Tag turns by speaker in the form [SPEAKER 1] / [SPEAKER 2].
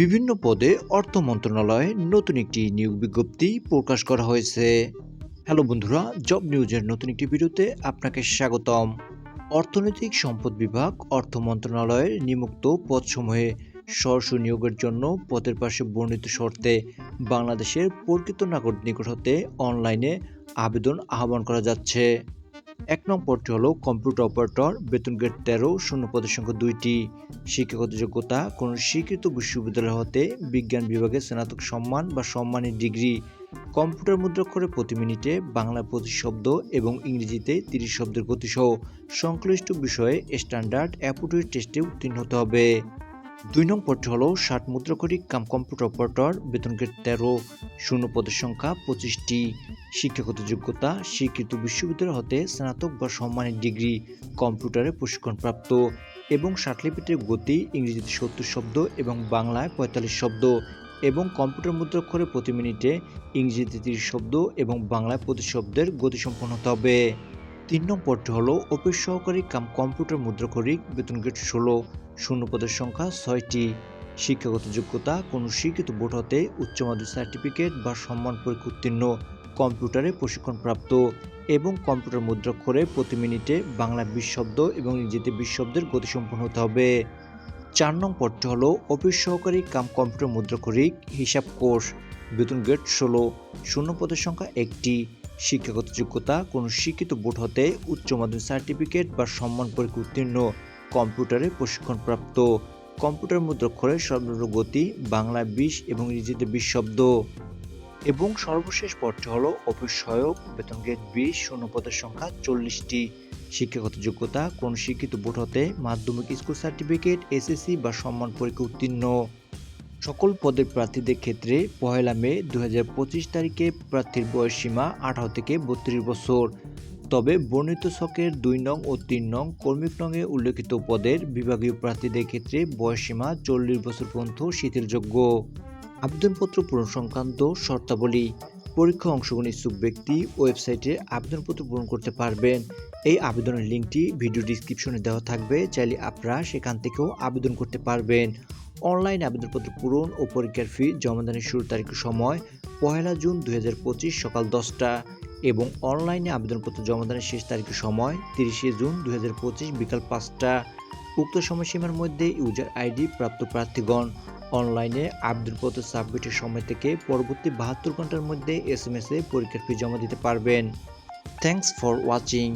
[SPEAKER 1] বিভিন্ন পদে অর্থ মন্ত্রণালয়ে নতুন একটি নিয়োগ বিজ্ঞপ্তি প্রকাশ করা হয়েছে। হ্যালো বন্ধুরা, জব নিউজের নতুন একটি ভিডিওতে আপনাকে স্বাগতম। অর্থনৈতিক সম্পদ বিভাগ অর্থ মন্ত্রণালয়ের নিযুক্ত পদসমূহে সরাসরি নিয়োগের জন্য পদের পাশে বর্ণিত শর্তে বাংলাদেশের প্রকৃত নাগরিক নিকট হতে অনলাইনে আবেদন আহ্বান করা যাচ্ছে। এক নম্বরটি হলো কম্পিউটার অপারেটর বেতন গ্রেড তেরো, শূন্য পদের সংখ্যা দুইটি। শিক্ষাগত যোগ্যতা, কোনো স্বীকৃত বিশ্ববিদ্যালয় হতে বিজ্ঞান বিভাগে স্নাতক সম্মান বা সম্মানের ডিগ্রি। কম্পিউটার মুদ্রাক্ষরে প্রতি মিনিটে বাংলায় প্রতি শব্দ এবং ইংরেজিতে তিরিশ শব্দের গতিসহ সংশ্লিষ্ট বিষয়ে স্ট্যান্ডার্ড অ্যাপোটিউড টেস্টে উত্তীর্ণ হতে হবে। দুই নম্বরটি হল ষাট মুদ্রাক্ষরিক কাম কম্পিউটার অপারেটর বেতন গ্রেড তেরো শূন্য পদের সংখ্যা, পঁচিশটি শিক্ষাগত যোগ্যতা, স্বীকৃত বিশ্ববিদ্যালয় হতে স্নাতক বা সম্মানের ডিগ্রি কম্পিউটারে প্রশিক্ষণপ্রাপ্ত এবং ষাটলিপিটির গতি, ইংরেজিতে সত্তর শব্দ এবং বাংলায় পঁয়তাল্লিশ শব্দ এবং কম্পিউটার মুদ্রাক্ষরে প্রতি মিনিটে ইংরেজিতে তিরিশ শব্দ এবং বাংলায় প্রতি শব্দের গতি সম্পন্ন হতে হবে। তিন নম্বরটি হলো অফিস সহকারী কাম কম্পিউটার মুদ্রাক্ষরিক বেতন গ্রেড ষোলো শূন্য পদের সংখ্যা ছয়টি। শিক্ষাগত যোগ্যতা কোনো স্বীকৃত বোর্ড হতে উচ্চ মাধ্যমিক সার্টিফিকেট বা সম্মান পরীক্ষা উত্তীর্ণ, কম্পিউটারে প্রশিক্ষণপ্রাপ্ত এবং কম্পিউটার মুদ্রাক্ষরে প্রতি মিনিটে বাংলা বিশ শব্দ এবং ইংরেজিতে বিশ শব্দের গতিসম্পন্ন হতে হবে। চার নং পদটি হলো অফিস সহকারী কাম কম্পিউটার মুদ্রাক্ষরিক হিসাব কোর্স বেতন গ্রেড ষোলো। শূন্য পদের সংখ্যা একটি। শিক্ষাগত যোগ্যতা কোনো শিক্ষিত বোর্ড হতে উচ্চ মাধ্যমিক সার্টিফিকেট বা সম্মান পরীক্ষা উত্তীর্ণ কম্পিউটারে প্রশিক্ষণপ্রাপ্ত। কম্পিউটার মুদ্রাক্ষরের সর্বনিম্ন গতি, বাংলা বিশ এবং ইংরেজিতে বিশ শব্দ। এবং সর্বশেষ পদটি হলো অফিস সহায়ক, বেতন গ্রেড বিশ, শূন্য পদের সংখ্যা চল্লিশটি। শিক্ষাগত যোগ্যতা, কোন শিক্ষিত বোর্ড হতে মাধ্যমিক স্কুল সার্টিফিকেট, এসএসসি বা সম্মান পরীক্ষা উত্তীর্ণ। সকল পদের প্রার্থীদের ক্ষেত্রে পহেলা মে দু হাজার পঁচিশ তারিখে প্রার্থীর বয়স সীমা আঠারো থেকে বত্রিশ বছর। তবে বর্ণিত ছকের দুই নং ও তিন নং কর্মিক নংয়ে উল্লেখিত পদের বিভাগীয় প্রার্থীদের ক্ষেত্রে বয়সসীমা চল্লিশ বছর পর্যন্ত শিথিলযোগ্য। আবেদনপত্র পূরণ সংক্রান্ত শর্তাবলী। পরীক্ষা অংশগ্রহণ ইচ্ছুক ব্যক্তি ওয়েবসাইটে আবেদনপত্র পূরণ করতে পারবেন। এই আবেদনের লিঙ্কটি ভিডিও ডিসক্রিপশনে দেওয়া থাকবে। চাইলে আপনারা সেখান থেকেও আবেদন করতে পারবেন। অনলাইন আবেদনপত্র পূরণ ও পরীক্ষার ফি জমাদানের শুরু তারিখ সময় পয়লা জুন দু হাজার পঁচিশ সকাল দশটা। এবং অনলাইনে আবেদনপত্র জমাদানের শেষ তারিখের সময় তিরিশে জুন দু হাজার পঁচিশ বিকাল পাঁচটা। উক্ত সময়সীমার মধ্যে ইউজার আইডি প্রাপ্ত প্রার্থীগণ অনলাইনে আবেদনপত্র সাবমিটের সময় থেকে পরবর্তী বাহাত্তর ঘণ্টার মধ্যে এস এম এস পরীক্ষার ফি জমা দিতে পারবেন। Thanks for watching